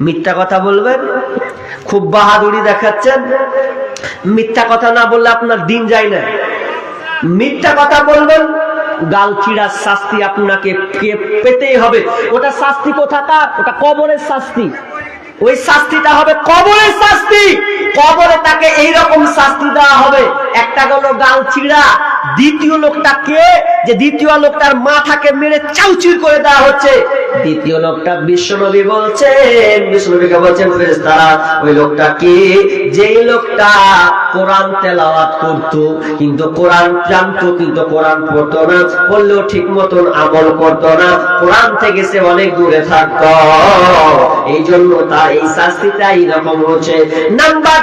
মিথ্যা কথা বলবেন? খুব বাহাদুরি দেখাচ্ছেন? মিথ্যা কথা না বললে আপনার দিন যায় না। মিথ্যা কথা বলবেন গালচিড়ার শাস্তি আপনাকে পেতেই হবে। ওটা শাস্তি কোথাকার? ওটা কবরের শাস্তি। ওই শাস্তিটা হবে কবরের শাস্তি। কবরে তাকে এইরকম শাস্তি দেওয়া হবে। একটা গেল গাল চিড়া দ্বিতীয় লোকটা কে? যে দ্বিতীয় লোকটার মাথাকে মেরে চাউচির করে দেওয়া হচ্ছে। দ্বিতীয় লোকটা বিশ্বনবী বলছেন বিশ্বনবীকে বলছেন, ফেরেশতারা, ওই লোকটা কি? যেই লোকটা কোরআন তেলাওয়াত করতো, কিন্তু কোরআন জানতো, কিন্তু কোরআন পড়তো না পড়লেও ঠিক মতন আমল করতো না, কোরআন থেকে সে অনেক দূরে থাকতো। এই জন্য তার এই শাস্তিটা এইরকম হচ্ছে। নাম্বার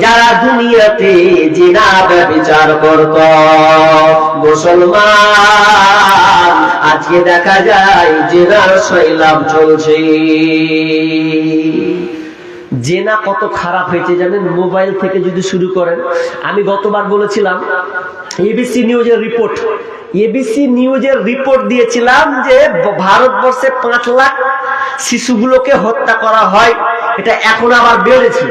যারা দুনিয়াতে জিনা বিচার করত। মুসলমান আজকে দেখা যায় জেনার শৈলাম চলছে। জেনা কত খারাপ হয়েছে জানেন? মোবাইল থেকে যদি শুরু করেন, আমি গতবার বলেছিলাম, এবিসি নিউজের রিপোর্ট, এবিসি নিউজের রিপোর্ট দিয়েছিলাম যে ভারতবর্ষে পাঁচ লাখ শিশুগুলোকে হত্যা করা হয়। এটা এখন আবার বেড়েছে।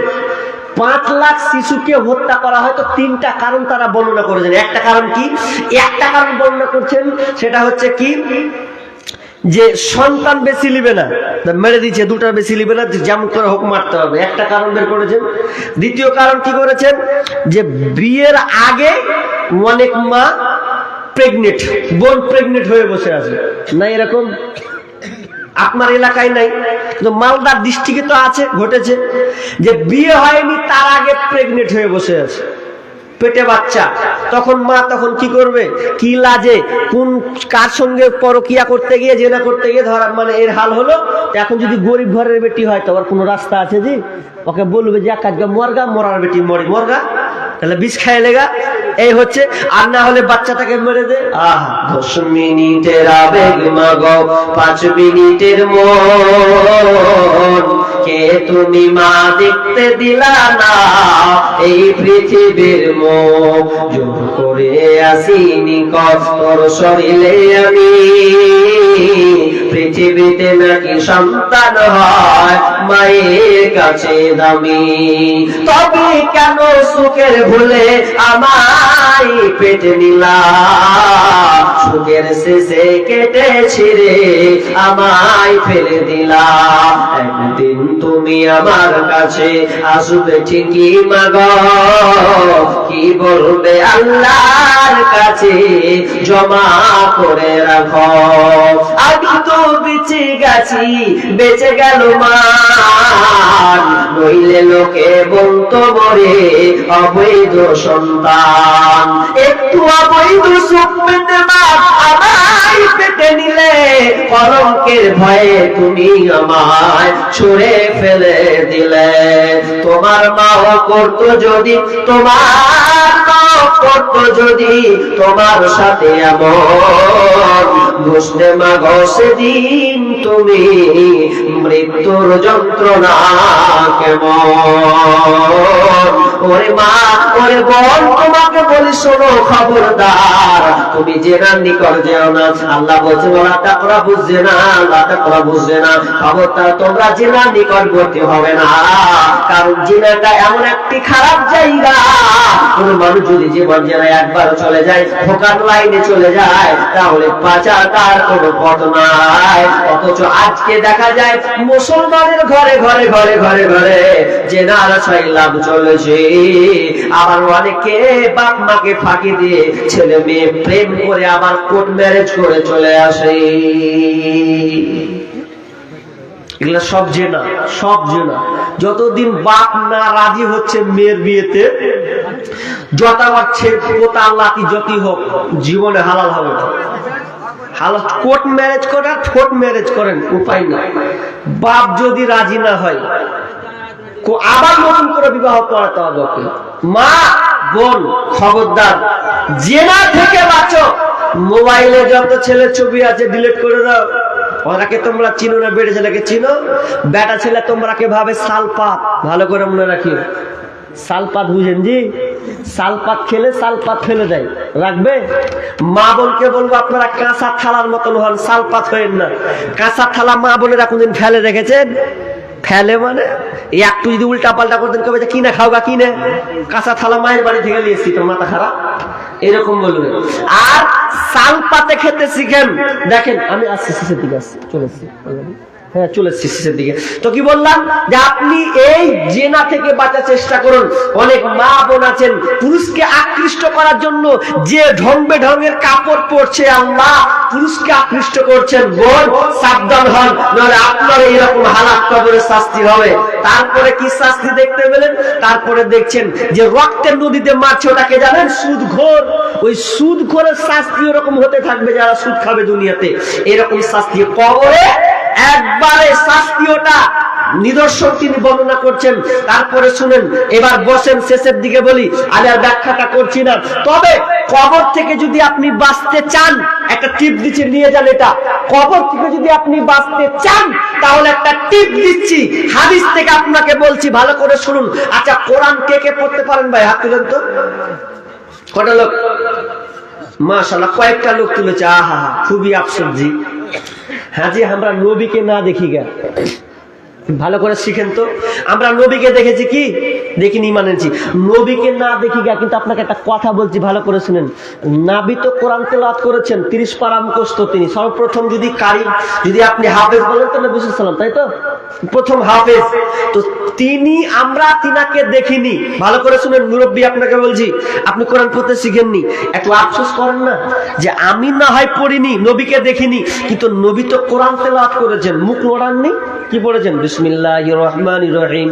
পাঁচ লাখ শিশুকে হত্যা করা হয় তো তিনটা কারণ তারা বর্ণনা করেছেন। একটা কারণ কি? একটা কারণ বর্ণনা করছেন, সেটা হচ্ছে কি? যে সন্তান বেশি নিবে না মেরে দিচ্ছে দুটার বেশি নিবে না যেমন করে হোক মারতে হবে। একটা কারণ বের করেছেন। দ্বিতীয় কারণ কি করেছেন? যে বিয়ের আগে অনেক মা প্রেগনেন্ট বোন প্রেগনেন্ট হয়ে বসে আছে। না এরকম? আপনার এলাকায় নাই। কিন্তু মালদার ডিস্ট্রিক্টে তো আছে, ঘটেছে। যে বিয়ে হয়নি, তার আগে প্রেগনেন্ট হয়ে বসে আছে। পেটে বাচ্চা। তখন মা তখন কি করবে? কি লাজে? কোন কার সঙ্গে পরকিয়া করতে গিয়ে, জেনা করতে গিয়ে ধরা মানে এর হাল হলো? এখন যদি গরিব ঘরের বেটি হয়, তো আবার কোনো রাস্তা আছে জি? ওকে বলবে যে, এক কাজকে মরগা, মরার বেটি মরি, মরগা। তাহলে বিষ খায় লেগা। এই হচ্ছে, আর না হলে বাচ্চাটাকে মেরে দে। আহ, দশ মিনিটের আবেগ মাগো, পাঁচ মিনিটের মন। কে তুমি মা দেখতে দিলা না। এই পৃথিবীর মুখ জোর করে আসিনি কষ্টর শরীরে আমি। পৃথিবীতে নাকি সন্তান হয়, মায়ের কাছে দামি। তবে কেন সুখের ভুলে আমায় পেটে নিলা? সুখের শেষে কেটে ছিঁড়ে আমায় ফেলে দিলা। একদিন তুমি আমার কাছে আসবে ঠিকই মাগ। কি বলবে আল্লাহর কাছে জমা করে রাখো। আমি তো বেঁচে গেছি, বেঁচে গেল মান নইলে লোকে বলতো মরে অবৈধ সন্তান। একটু অবৈধ সুখ পেতে মা আমায় পেটে নিলে কলঙ্কের ভয়ে তুমি আমায় ছুড়ে ফেলে দিলে। তোমার মাও করতো যদি, তোমার মাও করতো যদি, তোমার সাথে এমন বুঝতে মাগো সেদিন তুমি মৃত্যুর যন্ত্রণা কেমন? ওরে মা, ওরে বল তোমাকে বলি শোনো, খবরদার। তুমি জেনার নিকট যেও না। আল্লাহ বলছে ওরা তাকরা বুঝছে না, আল্লাহ তাকরা বুঝছে না। খবরদার, তোমরা জেনার নিকটবর্তী হবে না। কারণ জেনাটা এমন একটি খারাপ জায়গা। কোন মানুষ যদি জীবন জেনায় একবার চলে যায় ভোকার লাইনে চলে যায়, তাহলে বাঁচার তার কোনো নাই। অথচ আজকে দেখা যায় মুসলমানের ঘরে ঘরে ঘরে ঘরে ঘরে জেনার লাভ চলেছে। আবার অনেকে বাপ মাকে ফাঁকি দিয়ে ছেলে মেয়ে প্রেম করে আবার কোর্ট ম্যারেজ করে চলে আসে। এগুলো সব জেনা সব জেনা। যতদিন বাপ না রাজি হচ্ছে মেয়ের বিয়েতে যত পাচ্ছে পোতা লাতি যতই হোক, জীবনে হালাল হবে না। হালাল কোর্ট ম্যারেজ করে ঠোঁট ম্যারেজ করেন, উপায় নাই। বাপ যদি রাজি না হয়, কো- আবার নতুন করে বিবাহ করাতে হবে ওকে। মা, বোন, খবরদার জেনা থেকে বাঁচো, মোবাইলে যত ছেলে ছবি আছে ডিলিট করে দাও। ওনাকে তোমরা চিনো না, বেড়ে ছেলেকে চিনো? বেটা ছেলে তোমরাকে ভাবে সালপাত। ভালো করে মনে রাখি সালপাত বুঝেন জি? সালপাত খেলে সালপাত ফেলে দেয়। রাখবে? মা বোনকে বলব, আপনারা কাঁচা থালার মতন হন, সালপাত হয়েন না। কাঁচা থালা মা বোনেরা কোনদিন ফেলে রেখেছেন? ফেলে মানে? একটু যদি উল্টা পাল্টা করতেন, কবে কিনে খাও গা কিনে কাঁচা থালা মায়ের বাড়ি থেকে নিয়েছি তোর মাথা খারাপ? এরকম বলবে আর সাল পাতে খেতে শিখেন। দেখেন, আমি আসছি, শেষের দিকে আসছি, চলে এসছি। already। হ্যাঁ চলে এসছি দিকে। তো কি বললাম? যে আপনি এই জেনা থেকে বাঁচার চেষ্টা করুন। অনেক মা বোন আছেন, পুরুষকে আকৃষ্ট করার জন্য যে ঢং বেঢঙের কাপড় পরছে আল্লাহ, পুরুষকে আকৃষ্ট করছেন। বোন, সাবধান হন, নাহলে আপনার এইরকম হালাত কবরের শাস্তি হবে। তারপরে কি শাস্তি দেখতে পেলেন? তারপরে দেখছেন যে রক্তের নদীতে মারছে ওটাকে, জানেন? সুদ ঘোর। ওই সুদ ঘোরের শাস্তি ওরকম হতে থাকবে যারা সুদ খাবে দুনিয়াতে। এরকম শাস্তি কবরে একবারে শাস্তি ওটা নিদর্শন তিনি বর্ণনা করছেন। তারপরে শুনেন, এবার বসেন, শেষের দিকে বলি, আমি আর ব্যাখ্যাটা করছি না। তবে কবর থেকে যদি আপনি বাঁচতে চান, একটা টিপ দিচ্ছে, নিয়ে যান এটা। কবর থেকে যদি আপনি বাঁচতে চান, তাহলে একটা টিপ দিচ্ছি, হাদিস থেকে আপনাকে বলছি, ভালো করে শুনুন। আচ্ছা কোরআন কে কে পড়তে পারেন ভাই? হাত তুলেন তো। কটা লোক? মাশাল্লাহ কয়েকটা লোক তুলেছে। আহা, খুবই আফসোস জি হ্যাঁ জি আমরা নবীকে না দেখি গা ভালো করে শিখেন তো। আমরা নবীকে দেখেছি কি? দেখিনি মানেছি নবীকে না দেখি গা কিন্তু আপনাকে একটা কথা বলছি, ভালো করে শুনেন। নাবি তো কোরআন তেলাওয়াত করেছেন, তিরিশ পারা মুখস্থ তিনি। সর্বপ্রথম যদি কারি যদি আপনি হাফেজ বলেন, তো নবী সাল্লাম তাই তো? প্রথম হাফেজ। তো তিনি, আমরা তিনাকে দেখিনি। ভালো করে শুনেন, মুরব্বী আপনাকে বলছি, আপনি কোরআন পড়তে শিখেননি। একটু আফসোস করেন না, যে আমি না হয় পড়িনি, নবীকে দেখিনি। কিন্তু নবী তো কোরআন তেলাওয়াত করেছেন। মুখ লড়াননি কি পড়েছেন? বিসমিল্লাহ রহমান রহিম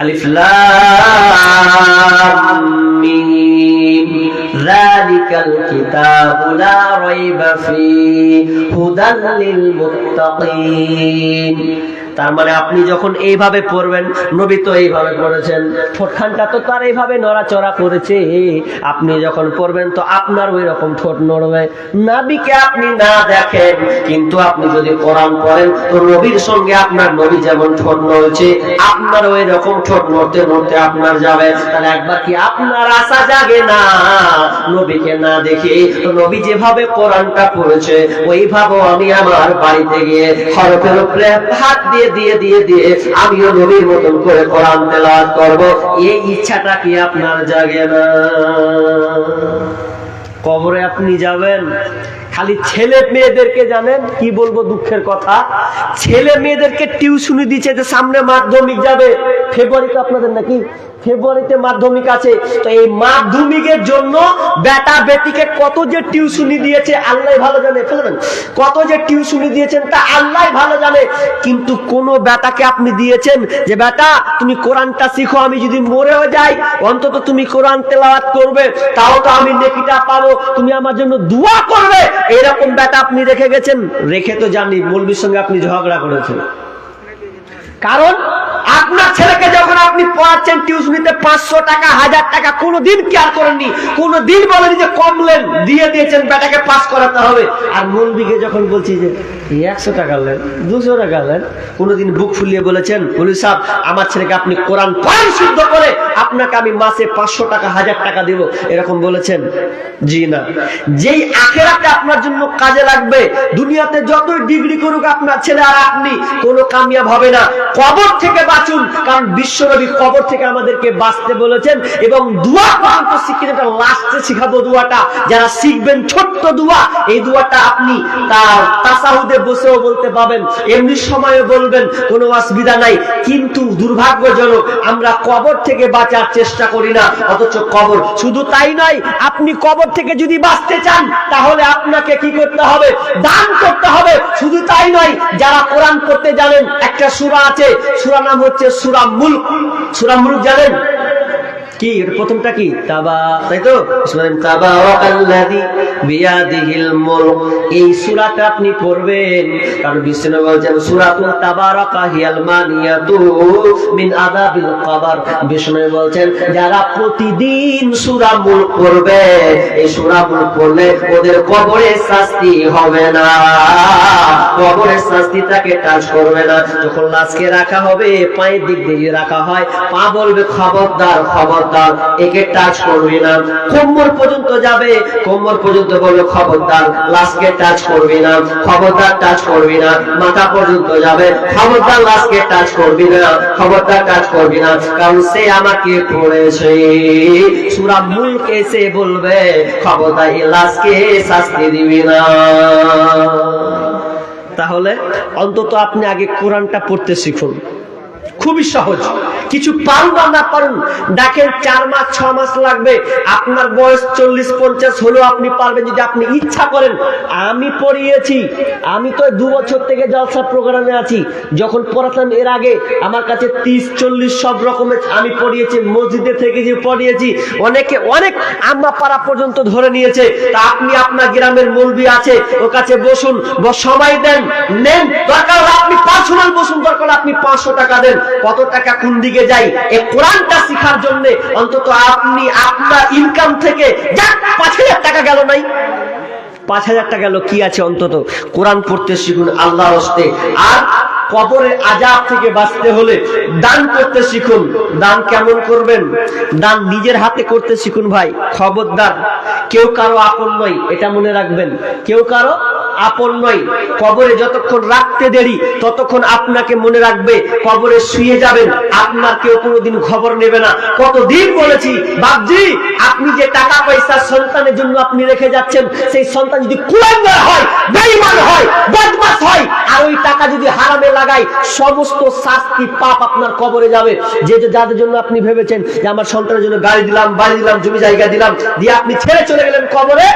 আলিফ লাম মিম যালিকাল কিতাবু লা রাইবা ফীহি হুদাল লিল মুত্তাকিন তার মানে আপনি যখন এইভাবে পড়বেন, নবী তো এইভাবে পড়েছেন। ঠোঁটখানটা তো তার এইভাবে নড়াচড়া করেছে। আপনি যখন পড়বেন, তো আপনার ওই রকম ঠোঁট নড়বে। নাবিকে আপনি না দেখেন, কিন্তু আপনি যদি কোরআন পড়েন, তো নবীর সঙ্গে আপনার নবী যেমন ঠোঁট নড়ছে, আপনার ওই রকম ঠোঁট নড়তে নড়তে আপনার যাবে। তাহলে একবার কি আপনার আশা জাগে না? নবীকে না দেখে, তো নবী যেভাবে কোরআনটা পড়েছে ওইভাবে আমি আমার বাড়িতে গিয়ে হরফের উপরে হাত দিয়ে দিয়ে দিয়ে দিয়ে আমিও নবীর মতন করে কোরআন তেলাওয়াত করব। এই ইচ্ছাটা কি আপনার জাগে না? কবরে আপনি যাবেন খালি ছেলে মেয়েদেরকে জানেন? কি বলব দুঃখের কথা? ছেলে মেয়েদেরকে টিউশনি দিচ্ছে যে সামনে মাধ্যমিক যাবে। ফেব্রুয়ারিতে আপনাদের নাকি? ফেব্রুয়ারিতে মাধ্যমিক আছে। তো এই মাধ্যমিকের জন্য বেটা বেটিকে কত যে টিউশনি দিয়েছে, আল্লাহ ভালো জানে ফেলবেন কত যে টিউশনি দিয়েছেন, তা আল্লাহ ভালো জানে। কিন্তু কোন বেটাকে আপনি দিয়েছেন যে, বেটা, তুমি কোরআনটা শিখো, আমি যদি মরেও যাই, অন্তত তুমি কোরআন তেলাওয়াত করবে, তাও তো আমি নেকিটা পাবো। তুমি আমার জন্য দোয়া করবে এরকম ব্যাটা আপনি রেখে গেছেন? রেখে তো জানি মৌলবীর সঙ্গে আপনি ঝগড়া করেছেন। কারণ আপনার ছেলেকে যখন আপনি পড়াচ্ছেন টিউশনিতে পাঁচশো টাকা, হাজার টাকা, কোনোদিন কেয়ার করেননি। কোনোদিন বলেনি যে কমলেন, দিয়ে দিয়েছেন, বেটাকে পাস করাতে হবে। আর মৌলবীকে যখন বলছি যে একশো টাকা নেন দুশো টাকা নেন কোনোদিন বুক ফুলিয়ে বলেছেন বলি সাহেব, আমার ছেলেকে আপনি কোরআন পড়ান শুদ্ধ করে, আপনাকে আমি মাসে পাঁচশো টাকা, হাজার টাকা দিব। এরকম বলেছেন। জি না। যেই আখেরাতে আপনার জন্য কাজে লাগবে, দুনিয়াতে যতই ডিগ্রি করুক আপনার ছেলে আর আপনি, কোনো কামিয়াব হবে না। কবর থেকে বাঁচুন। কারণ বিশ্বনবী কবর থেকে আমাদেরকে বাঁচতে বলেছেন এবং দুয়া পর্যন্ত শিখিয়ে এটা লাস্টে শিখাবো দুয়াটা। যারা শিখবেন ছোট্ট দুয়া, এই দুয়াটা আপনি তার তাসাহুদে বসেও বলতে পাবেন। এমনি সময়ে বলবেন, কোনো অসুবিধা নাই। কিন্তু দুর্ভাগ্যজনক আমরা কবর থেকে বাঁচার চেষ্টা করি না, অথচ কবর শুধু তাই নয়, আপনি কবর থেকে যদি বাঁচতে চান, তাহলে আপনাকে কি করতে হবে? দান করতে হবে। শুধু তাই নয়, যারা কোরআন করতে জানেন, একটা সূরা আছে, সুরা নাম হচ্ছে সূরা মুলক সূরা জানেন কি? এর প্রথমটা কি? তাবা, তাই তো? তাবা তাবারাকাল্লাযী বিয়াদিহিল মুলক। এই সূরাটা আপনি পড়বেন। কারণ বিষ্ণু বলছেন, সূরাতুল তাবারাকা হিয়াল মানিয়াতু মিন আযাবিল কবর। বিষ্ণু বলছেন, যারা প্রতিদিন সূরা মুলক পড়বে, এই সূরা মুলক পড়লে ওদের কবরে শাস্তি হবে না। কবরের শাস্তি তাকে টাচ করবে না। যখন লাশকে রাখা হবে, পায়ের দিক দিয়ে রাখা হয়, পা বলবে খবরদার। খবরদার, একে টাচ করবি না। কোমর পর্যন্ত যাবে, কোমর পর্যন্ত বলবে খবরদার লাশকে টাচ করবি না, খবরদার টাচ করবি না, মাথা পর্যন্ত যাবে, খবরদার লাশকে টাচ করবি না, খবরদার টাচ করবি না, কারণ সে আমাকে পড়েছে। সুরা মুল্ক এসে বলবে, খবরদার, এই লাশকে শাস্তি দিবি না। তাহলে অন্তত আপনি আগে কোরআনটা পড়তে শিখুন। খুবই সহজ। কিছু পারুন বা না পারুন, দেখেন চার মাস, ছ মাস লাগবে। আপনার বয়স চল্লিশ, পঞ্চাশ হলেও আপনি পারবেন যদি আপনি ইচ্ছা করেন। আমি পড়িয়েছি। আমি তো দু বছর থেকে জলসা প্রোগ্রামে আছি। যখন পড়াতাম এর আগে, আমার কাছে তিরিশ, চল্লিশ সব রকমের আমি পড়িয়েছি, মসজিদে থেকে যে পড়িয়েছি, অনেকে অনেক আম্মা পাড়া পর্যন্ত ধরে নিয়েছে। তা আপনি আপনার গ্রামের মলবি আছে, ওর কাছে বসুন সময় দেন, নেন। দরকার আপনি পার্সোনাল বসুন, দরকার আপনি পাঁচশো টাকা দেন। কত টাকা কোন দিকে যাই? এই কোরআনটা শিখার জন্য অন্তত আপনি আপনার ইনকাম থেকে যা পাঁচ হাজার টাকা গেল নাই। পাঁচ হাজার টাকা গেল, কি আছে অন্তত? কোরআন পড়তে শিখুন, আল্লাহর হস্তে। আর কবরের আজাব থেকে বাঁচতে হলে দান করতে শিখুন। দান কেমন করবেন? দান নিজের হাতে করতে শিখুন ভাই। খবরদার। কেউ কারও আপন নয়, এটা মনে রাখবেন। কেউ কারও আপন নয়। কবরে যতক্ষণ রাখতে দেরি, ততক্ষণ আপনাকে মনে রাখবে, কবরে শুয়ে যাবেন। আপনার কেউ কোনোদিন খবর নেবে না। কতদিন বলেছি, বাপজি, আপনি যে টাকা পয়সা সন্তানের জন্য আপনি রেখে যাচ্ছেন, সেই সন্তান যদি কুলাঙ্গার হয়, বেঈমান হয়, বদমাস হয়, আর ওই টাকা যদি হারামে লাগায় সমস্ত শাস্তি পাপ আপনার কবরে যাবে। যে যাদের জন্য আপনি ভেবেছেন যে আমার সন্তানের জন্য গাড়ি দিলাম বাড়ি দিলাম, জমি জায়গা দিলাম, দিয়ে আপনি ছেড়ে চলে গেলেন কবরে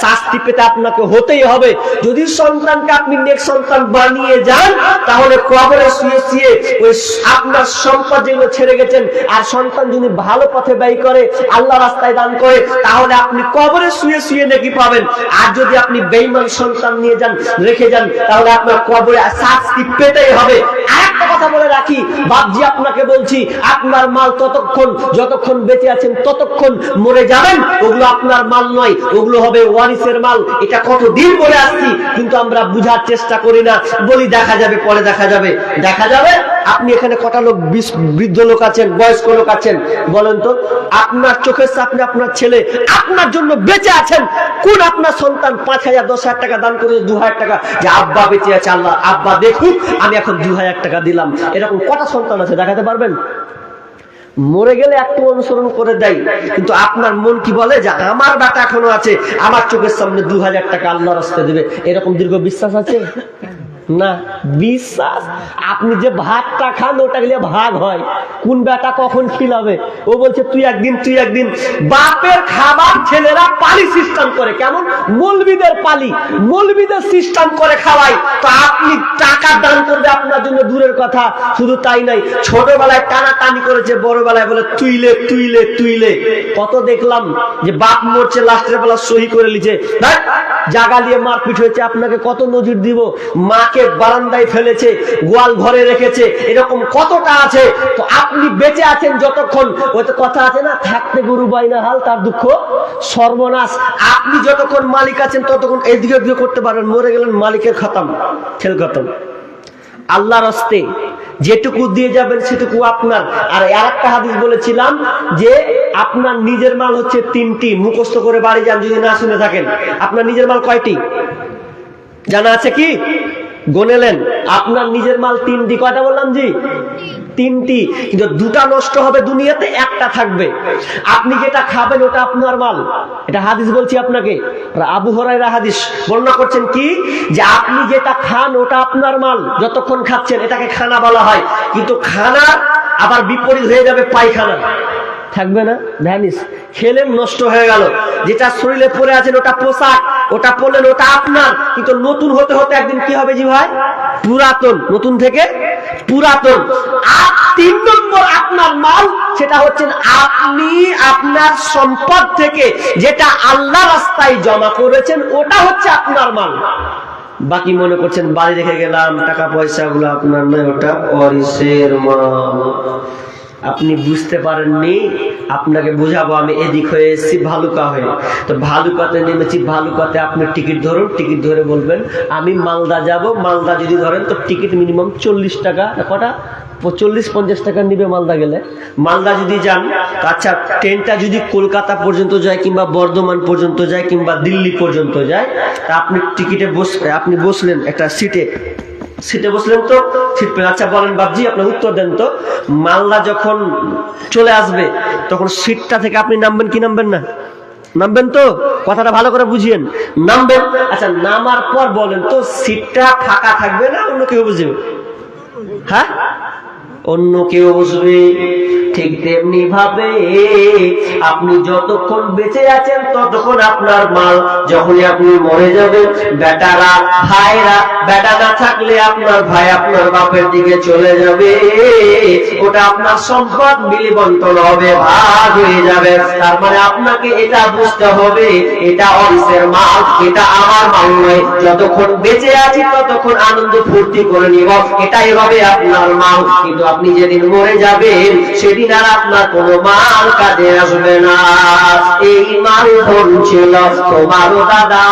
শাস্তি পেতে আপনাকে হতেই হবে। যদি সন্তানকে আপনি নেক সন্তান বানিয়ে যান, তাহলে কবরে শুয়ে শুয়ে ওই আপনার সম্পদ যেগুলো ছেড়ে গেছেন। আর সন্তান যদি ভালো পথে ব্যয় করে, আল্লাহ রাস্তায় দান করে, তাহলে আপনি কবরে শুয়ে শুয়ে নাকি পাবেন। আর যদি আপনি বেইমান সন্তান নিয়ে যান, রেখে যান, তাহলে আপনার কবরে শাস্তি পেতেই হবে। আরেকটা কথা বলে রাখি বাপজি আপনাকে বলছি, আপনার মাল ততক্ষণ, যতক্ষণ বেঁচে আছেন ততক্ষণ মরে যাবেন। ওগুলো আপনার মাল নয়, ওগুলো হবে ওয়ারিসের মাল। এটা কতদিন বলে আসছি, কিন্তু আমরা বুঝার চেষ্টা করি না। বলি দেখা যাবে, পরে দেখা যাবে। দেখা যাবে? আপনি এখানে কটা লোক বৃদ্ধ লোক আছেন, বয়স্ক লোক আছেন? বলেন তো, আপনার চোখের সামনে আপনার ছেলে আপনার জন্য বেঁচে আছেন? কোন আপনার সন্তান পাঁচ হাজার, দশ হাজার টাকা দান করে দু হাজার টাকা? যে আব্বা বেঁচে আছে, আল্লাহ আব্বা দেখুন আমি এখন দু হাজার টাকা দিলাম। এরকম কটা সন্তান আছে, দেখাতে পারবেন? মরে গেলে একটু অনুসরণ করে দেয়, কিন্তু আপনার মন কি বলে? যে আমার বেটা এখনও আছে, আমার চোখের সামনে দু হাজার টাকা আল্লাহ রাস্তায় দেবে। এরকম দীর্ঘ বিশ্বাস আছে? না, বিশ্বাস? আপনি যে ভাতটা খান, ওটা গেলে ভাগ হয়। কোন বেটা কখন খিলাবে? ও বলছে, তুই একদিন তুই একদিন বাপের খাবার ছেলেরা পালি সিস্টেম করে। কেমন? মলবিদের পালি। মলবিদের সিস্টেম করে খাওয়াই। তো আপনি টাকা দান করবে আপনার জন্য দূরের কথা। শুধু তাই নাই ছোটবেলায় টানা টানি করেছে, বড়বেলায় বলে তুইলে তুইলে তুইলে কত দেখলাম যে বাপ মরছে, লাস্টের বেলা সহি করে লিছে জাগা দিয়ে মারপিট হয়েছে, আপনাকে কত নজির দিব? মাকে বারান্দায় ফেলেছে, গোয়াল ঘরে রেখেছে, এরকম কতটা আছে? তো আপনি বেঁচে আছেন যতক্ষণ। ওই তো কথা আছে না, থাকতে গরু বাইনা হাল, তার দুঃখ? সর্বনাশ। আপনি যতক্ষণ মালিক আছেন, ততক্ষণ এদিকে ওদিকে করতে পারবেন। মরে গেলেন মালিকের খতম, খেল খতম। আল্লাহর হস্তে যেটুকু দিয়ে যাবেন সেটুকু আপনার। আর একটা হাদিস বলেছিলাম যে আপনার নিজের মাল হচ্ছে তিনটি মুখস্ত করে বাড়ি যান যদি না শুনে থাকেন। আপনার নিজের মাল কয়টি? জানা আছে কি? গনেলেন আপনার নিজের মাল তিনটি। কয়টা বললাম জি? তিনটি, কিন্তু দুটা নষ্ট হবে দুনিয়াতে, একটা থাকবে। আপনি যেটা খাবেন, ওটা আপনার মাল। এটা হাদিস বলছি আপনাকে। আবু হরাইরা হাদিস বর্ণনা করছেন কি? যে আপনি যেটা খান, ওটা আপনার মাল। যতক্ষণ খাচ্ছেন, এটাকে খানা বলা হয়। কিন্তু খানা আবার বিপরীত হয়ে যাবে পায়খানা। থাকবে না? ভ্যানিস খেলেন নষ্ট হয়ে গেল। যেটা শরীরে পরে আছেন, ওটা পোশাক। ওটা পরলেন, ওটা আপনার। কিন্তু নতুন হতে হতে একদিন কি হবে জি ভাই? পুরাতন। নতুন থেকে পুরাতন। আর তিন নম্বর আপনার মাল, সেটা হচ্ছেন আপনি আপনার সম্পদ থেকে যেটা আল্লাহ রাস্তায় জমা করেছেন, ওটা হচ্ছে আপনার মাল। বাকি মনে করছেন, বাড়ি রেখে গেলাম, টাকা পয়সা গুলো আপনার নয়, ওটা পরিসের মাল। আপনি বুঝতে পারেননি, আপনাকে বুঝাবো, আমি এদিক হয়ে এসেছি, ভালুকা হয়ে। তো ভালুকাতে নেমেছি, ভালুকাতে আপনি টিকিট ধরুন, টিকিট ধরে বলবেন, আমি মালদা যাব, মালদা যদি ধরেন, তো টিকিট মিনিমাম চল্লিশ টাকা, কটা? চল্লিশ, পঞ্চাশ টাকা নিবে মালদা গেলে। মালদা যদি যান আচ্ছা ট্রেনটা যদি কলকাতা পর্যন্ত যায় কিংবা বর্ধমান পর্যন্ত যায় কিংবা দিল্লি পর্যন্ত যায়, তা আপনি টিকিটে বস আপনি বসলেন একটা সিটে সিটে বসলেন তো সিট আচ্ছা বলেন বাবজি আপনার উত্তর দেন তো। মাল্লা যখন চলে আসবে, তখন সিটটা থেকে আপনি নামবেন কি নামবেন না? নামবেন তো? কথাটা ভালো করে বুঝিয়েন। নামবেন? আচ্ছা নামার পর বলেন তো, সিটটা ফাঁকা থাকবে না অন্য কেউ বুঝবে হ্যাঁ? অন্য কেউ বসবে? ঠিক তেমনি ভাবে আপনি যতক্ষণ বেঁচে আছেন ততক্ষণ আপনার মাল যখনই আপনি মরে যাবেন, বেটারা, ভাইরা, বেটা না থাকলে আপনার ভাই আপনার বাপের দিকে চলে যাবে। ওটা আপনার সম্পদ মিলি বন্টন হবে, ভাগ হয়ে যাবে। তার মানে আপনাকে এটা বুঝতে হবে, এটা অরিসের মাল, এটা আমার মাল নয়। যতক্ষণ বেঁচে আছি ততক্ষণ আনন্দ ফুর্তি করে নিব। এটাই হবে আপনার মাল। কিন্তু আপনি যেদিন মরে যাবেন, সেদিন আর আপনার কোনো মাল কাজে আসবে না। এই মাল ছিল তোমারও দাদা,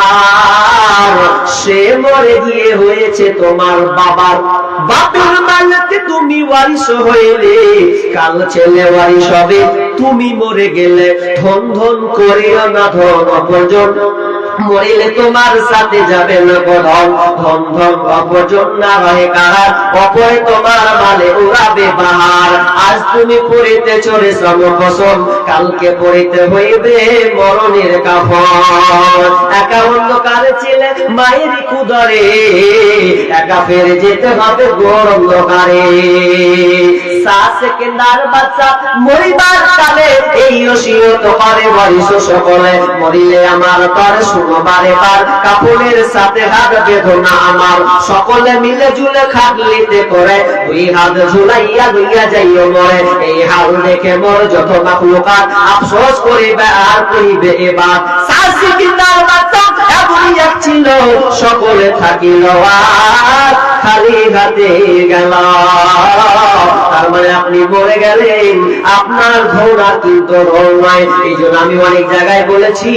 সে মরে গিয়ে হয়েছে তোমার বাবার। বাপের মালাতে তুমি ওয়ারিশ হইলে, কাল ছেলে ওয়ারিশ হবে, তুমি মরে গেলে ধন ধন করিও না ধন অপরজন। মরিলে তোমার সাথে যাবে না ধন ধন অপরজন না রহে কাহার। অপরে তোমার মালে উড়াবে বাহার আজ তুমি পড়িতে চড়ে শ্রম কালকে পড়িতে হইবে মরণের কাফন। একা অন্ধকারে ছিলে কুদরে, একা ফের যেতে হবে অন্ধকারে। মরিবার কালে এই সকলে মরিলে আমার তর শুনো বারে কাপড়ের সাথে হাত বেদনা আমার। সকলে মিলে খাটলিতে করে ওই হাত ঝুলাইয়া লইয়া যাইও মরে। এই হাল দেখে মোর যত মাখলুকাত আফসোস করিবে আর করিবে এবার বাচ্চা এমনই এক ছিল, সকলে থাকিল আর খালি হাতে গেল। তার মানে আপনি মরে গেলেন, আপনার কিন্তু নয়। এই জন্য আমি অনেক জায়গায় বলেছি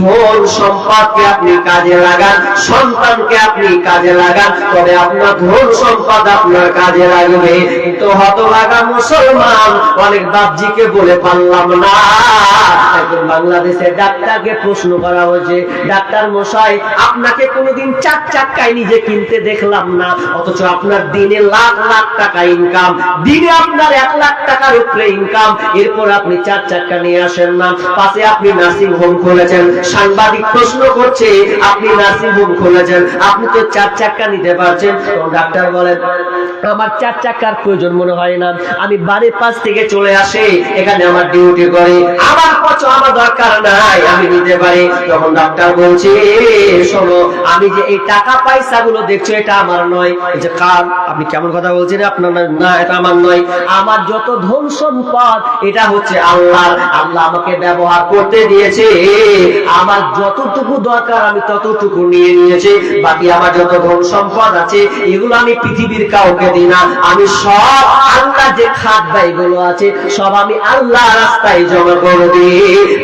ধন সম্পদকে আপনি কাজে লাগান, সন্তানকে আপনি কাজে লাগান, তবে আপনার ধন সম্পদ আপনার কাজে লাগবে। হতভাগা মুসলমান অনেক বাপজিকে বলে পারলাম বাংলাদেশের ডাক্তারকে প্রশ্ন করা হয়েছে, ডাক্তার মশাই, আপনাকে কোনোদিন চার কিনতে দেখলাম না, অথচ আপনার দিনে লাখ লাখ টাকা ইনকাম দিনে আপনার এক লাখ টাকার উপরে ইনকাম এরপর আপনি চার নিয়ে আসেন না। পাশে আপনি নার্সিং হোম খুলেছেন, সাংবাদিক প্রশ্ন করছে, আপনি নার্সিং হোম খুলেছেন, আপনি তো চার চাক্কা নিতে পারছেন। ডাক্তার বলেন, আমার চার চাক্কার প্রয়োজন মনে হয় না, আমি বাড়ির পাশ থেকে চলে আসে, এখানে আমার ডিউটি করে, আমার কত আমার দরকার নাই, আমি নিতে পারি। তখন ডাক্তার বলছে, শোনো, আমি যে এই টাকা পয়সা গুলো দেখছ, এটা আমার নয়। যে কার আপনি কেমন কথা বলছেন? আপনার না- এটা আমার নয়। আমার যত ধন সম্পদ, এটা হচ্ছে আল্লাহ আল্লাহ আমাকে ব্যবহার করতে দিয়েছে। আমার যতটুকু দরকার, আমি ততটুকু নিয়ে নিয়েছি। বাকি আমার যত ধন সম্পদ আছে, এগুলো আমি পৃথিবীর কাউকে দিই না। আমি সব আল্লাহ যে খাত ব্যয়গুলো আছে, সব আমি আল্লাহ রাস্তায় জমা করে দিই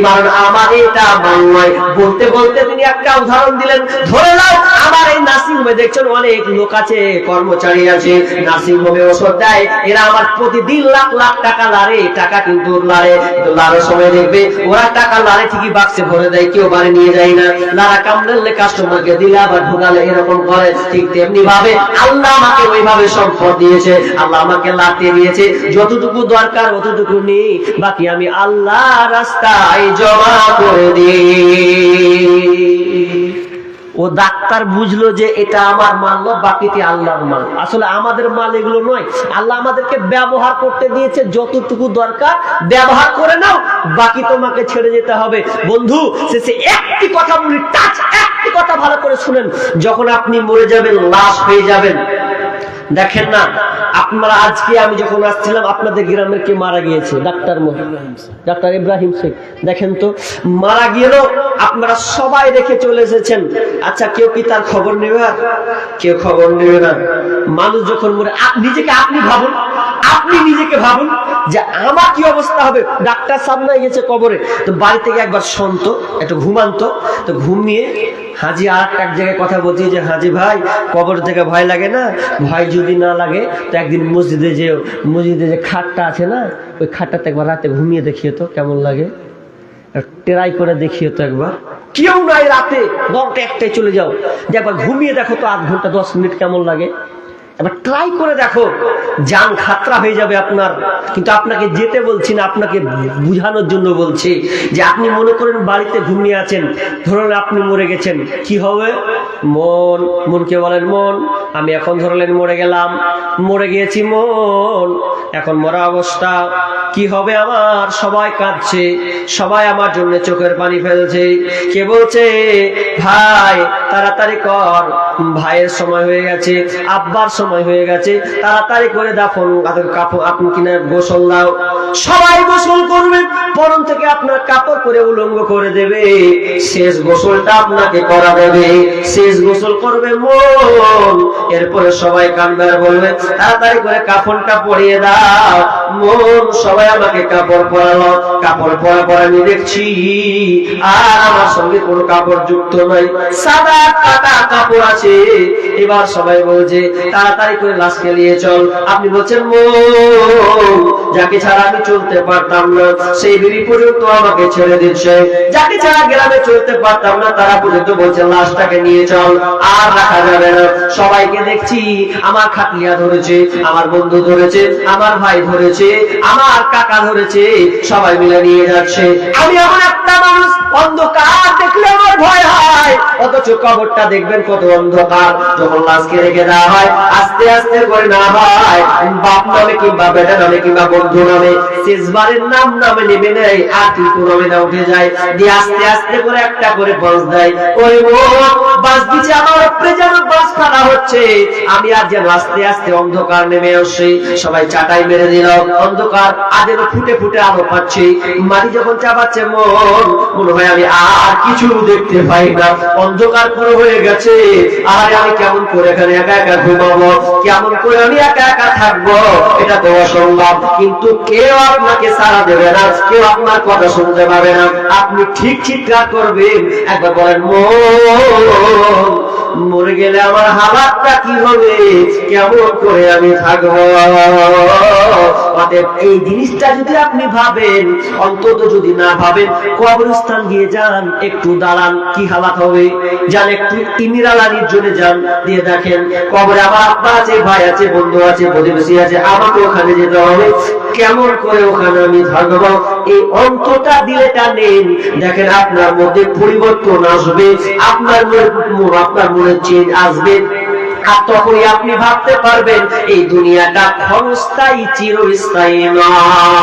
কারণ আমার এটা নয় বলতে বলতে তিনি একটা উদাহরণ দিলেন। ধরে নাও, আমার এই নার্সিং হোমে দেখছেন অনেক লোক আছে, কর্মচারী আছে। নার্সিং হোমে ওষুধ দেয়। এরা আমার প্রতিদিন লাখ লাখ টাকা লারে, টাকা কিন্তু লারে। লারের সময় দেখবে, ওরা টাকা লারে ঠিকই বাক্সে ভরে দেয়, কেউ বাড়ি নিয়ে যায় না। লারা কামড়ালে কাস্টমারকে দিলে আবার ঢুকালে এরকম করে। ঠিক তেমনি ভাবে আল্লাহ আমাকে ওইভাবে সম্পদ দিয়েছে। আল্লাহ আমাকে লাতে দিয়েছে। যতটুকু দরকার অতটুকু নেই। বাকি আমি আল্লাহ রাস্তায় জমা করে দিই। ও ডাক্তার বুঝলো যে এটা আমার মাল না, বাকিটি আল্লাহর মাল। আসলে আমাদের মাল এগুলো নয়। আল্লাহ আমাদেরকে ব্যবহার করতে দিয়েছে, যতটুকু দরকার ব্যবহার করে নাও, বাকি তোমাকে ছেড়ে যেতে হবে। বন্ধু, শেষে একটি কথা বলি, টাচ, একটি কথা ভালো করে শুনেন। যখন আপনি মরে যাবেন, লাশ হয়ে যাবেন। দেখেন না, আপনারা আজকে আমি যখন আসছিলাম, আপনাদের গ্রামের কে মারা গিয়েছে? Doctor doctor Ibrahim Sheikh. দেখেন তো, মারা গিয়েও আপনারা সবাই রেখে চলে এসেছেন। আচ্ছা কেউ কি তার খবর নেবে? কেউ খবর নেবে না। মানুষ যখন মরে নিজেকে আপনি ভাবুন, আপনি নিজেকে ভাবুন যে আমার কি অবস্থা হবে? ডাক্তার সামনে গেছে কবরে। তো বাড়ি থেকে একবার শোনতো, একটু ঘুমান্ত। তো ঘুমিয়ে হাজি আর এক জায়গায় কথা বলছি যে, হাজি ভাই, কবর থেকে ভয় লাগে না? ভয় যদি না লাগে, তো একদিন মসজিদে যে মসজিদে যে খাটটা আছে না, ওই খাটটাতে একবার রাতে ঘুমিয়ে দেখিয়ে তো, কেমন লাগে? ট্রাই করে দেখিয়ে তো একবার। কেউ নাই রাতে দশটা একটাই চলে যাও। যে একবার ঘুমিয়ে দেখো তো আধ ঘণ্টা, দশ মিনিট কেমন লাগে? এবার ট্রাই করে দেখো যান খাতরা হয়ে যাবে আপনার। কিন্তু আপনাকে যেতে বলছি না, আপনাকে বুঝানোর জন্য বলছি যে আপনি মনে করেন বাড়িতে ঘুমিয়ে আছেন, ধরুন আপনি মরে গেছেন, কি হবে? মন, মনকে বলেন মন, আমি এখন ধরলেন মরে গেলাম, মরে গিয়েছি মন। এখন মরা অবস্থা। কি হবে আমার? সবাই কাঁদছে, সবাই আমার জন্য চোখের পানি ফেলছে। কে বলছে, ভাই, তাড়াতাড়ি কর, ভাইয়ের সময় হয়ে গেছে, আব্বার সময় হয়ে গেছে, তাড়াতাড়ি করে দাফন, কাপড় আপনি কিনা গোসল দাও। সবাই গোসল করবে পরন থেকে আপনার কাপড় করে উলঙ্গ করে দেবে। শেষ গোসলটা আপনাকে করা দেবে। শেষ গোসল করবে মন। এরপরে সবাই কান্দার বলবে, তাড়াতাড়ি করে কাপড়টা পরিয়ে দাও। মন সবাই আমাকে কাপড় পরালো। কাপড় পরা আমি দেখছি, আর আমার সঙ্গে কাপড় যুক্ত নাই। সাদা কাটা কাপড় আছে। এবার সবাই বলছে, তাড়াতাড়ি করে চল। আপনি বলছেন যাকে ছাড়া আমি চলতে পারতাম না, সেই বিড়ি পর্যন্ত আমাকে ছেড়ে দিচ্ছে। যাকে ছাড়া গ্রামে চলতে পারতাম না, তারা পর্যন্ত বলছে, লাশটাকে নিয়ে চল, আর রাখা যাবে না। সবাইকে দেখছি, আমার খাটলিয়া ধরেছে, আমার বন্ধু ধরেছে, আমার ভাই ধরেছে আমার কাকা ধরেছে সবাই মিলে নিয়ে যাচ্ছে। আমি এমন একটা মানুষ অন্ধকার দেখলে আমার ভয় কবরটা দেখবেন কত অন্ধকার। যখন লাশকে রেখে দেওয়া হয়, আস্তে আস্তে করে না হয়, বাপ নামে কিংবা বেটা নামে কিংবা বন্ধু নামে, শেষবারের নাম নামে নেমে নেয়, আর কিন্তু নামে না উঠে যায়। দিয়ে আস্তে আস্তে করে একটা করে বাস দেয়। ওই ও বাস দিচ্ছে আমার উপরে যেন বাস ফাটা হচ্ছে। আমি আর যেন আস্তে আস্তে অন্ধকার নেমে আসছি সবাই চাটাই মেরে দিল। অন্ধকার আজের ফুটে ফুটে আলো পাচ্ছি। মাটি যখন চাপাচ্ছে মন, মনে হয় আমি আর কিছু দেখতে পাই না। অন্ধকার পুরো হয়ে গেছে। আর আমি কেমন করে এখানে একা একা ঘুমাবো? কেমন করে আমি একা একা থাকব? এটা তো অসম্ভব। কিন্তু কেউ আপনাকে সারা দেবে না, কেউ আপনার কথা শুনতে পাবে না। আপনি ঠিক চিৎকার করবেন। একবার বলেন মরে গেলে আমার হালাতটা কি হবে? কেমন করে আমি থাকব? অতএব এই জিনিসটা যদি আপনি ভাবেন, অন্তত যদি না ভাবেন, কবরস্থান গিয়ে যান, একটু দাঁড়ান, কি হালাত হবে? যান একটু ইমিরালানির জন্য যান, দিয়ে দেখেন, কবরে আমার আব্বা আছে, ভাই আছে, বন্ধু আছে, প্রতিবেশী আছে, আমাকে ওখানে যেতে হবে। কেমন করে ওখানে আমি থাকব এই অন্তটা দিলেটা নেন দেখেন আপনার মধ্যে পরিবর্তন আসবে, আপনার আপনার মনে চেঞ্জ আসবে। আর তখনই আপনি ভাবতে পারবেন এই দুনিয়াটা ক্ষণস্থায়ী চিরস্থায়ী নয়।